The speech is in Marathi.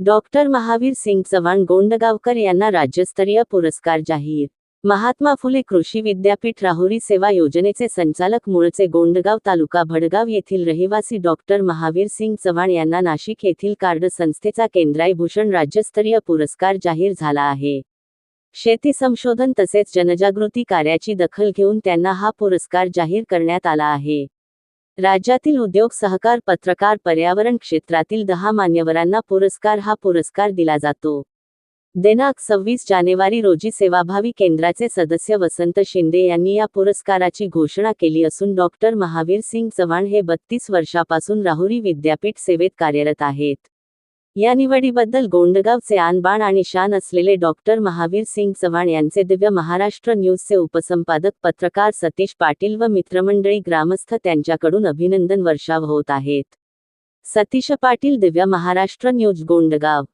डॉक्टर महावीर सिंग चव्हाण गोंडगावकर यांना राज्यस्तरीय पुरस्कार जाहीर. महात्मा फुले कृषी विद्यापीठ राहुरी सेवा योजनेचे संचालक मूळचे गोंडगाव तालुका भडगाव येथील रहिवासी डॉक्टर महावीर सिंग चव्हाण यांना नाशिक येथील कार्ड संस्थेचा केंद्रायभूषण राज्यस्तरीय पुरस्कार जाहीर झाला आहे. शेती संशोधन तसेच जनजागृती कार्याची दखल घेऊन त्यांना हा पुरस्कार जाहीर करण्यात आला आहे. राज्यातील उद्योग सहकार पत्रकार पर्यावरण क्षेत्रातील दहा मान्यवरांना पुरस्कार हा पुरस्कार दिला जातो. दिनांक सव्वीस जानेवारी रोजी सेवाभावी केंद्राचे सदस्य वसंत शिंदे यांनी या पुरस्काराची घोषणा केली असून डॉक्टर महावीर सिंग चव्हाण हे बत्तीस वर्षापासून राहुरी विद्यापीठ सेवेत कार्यरत आहेत. या निवडीबद्दल गोंडगावचे आणबाण आणि शान असलेले डॉक्टर महावीर सिंग चव्हाण यांचे दिव्य महाराष्ट्र न्यूजचे उपसंपादक पत्रकार सतीश पाटील व मित्रमंडळी ग्रामस्थ त्यांच्याकडून अभिनंदन वर्षाव होत आहेत. सतीश पाटील दिव्य महाराष्ट्र न्यूज गोंडगाव.